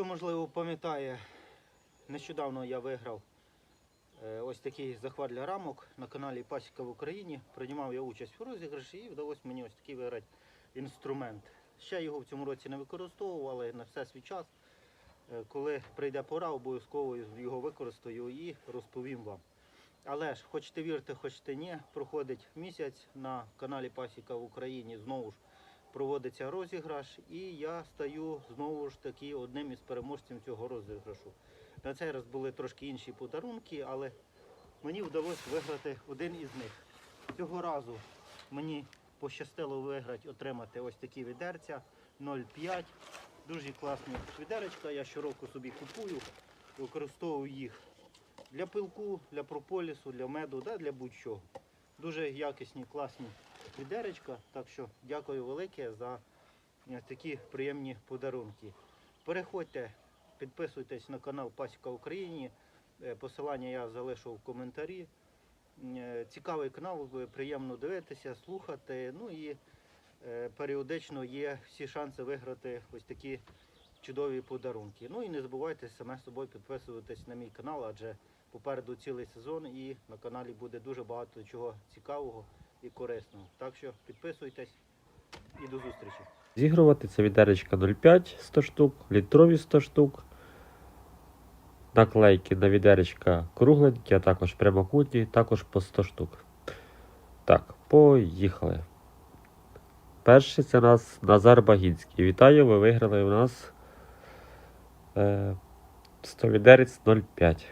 Хто, можливо, пам'ятає, нещодавно я виграв е, ось такий захват для рамок на каналі Пасіка в Україні. Приймав я участь у розіграші і вдалося мені ось такий виграти інструмент. Ще його в цьому році не використовував, але на все свій час. Е, Коли прийде пора, обов'язково його використаю і розповім вам. Але ж, хочете вірте, хочете ні, проходить місяць на каналі Пасіка в Україні знову ж проводиться розіграш, і я стаю знову ж таки одним із переможців цього розіграшу. На цей раз були трошки інші подарунки, але мені вдалося виграти один із них. Цього разу мені пощастило виграти, отримати ось такі відерця 0,5. Дуже класні відеречка. Я щороку собі купую, використовую їх для пилку, для прополісу, для меду, да, для будь-чого. Дуже якісні, класні відеречка. Так що дякую велике за е, такі приємні подарунки. Переходьте, підписуйтесь на канал Пасіка Україні. Е, Посилання я залишу в коментарі. Е, Цікавий канал, приємно дивитися, слухати. Ну і періодично є всі шанси виграти ось такі чудові подарунки. Ну і не забувайте саме собою підписуватись на мій канал, адже попереду цілий сезон і на каналі буде дуже багато чого цікавого і корисного. Так що підписуйтесь і до зустрічі. Зігрувати це відеречка 0,5 100 штук, літрові 100 штук. Наклейки на відеречка кругленькі, а також прямокутні, також по 100 штук. Так, поїхали. Перший це нас Назар Багінський. Вітаю, ви виграли у нас е, 100 відерець 0,5.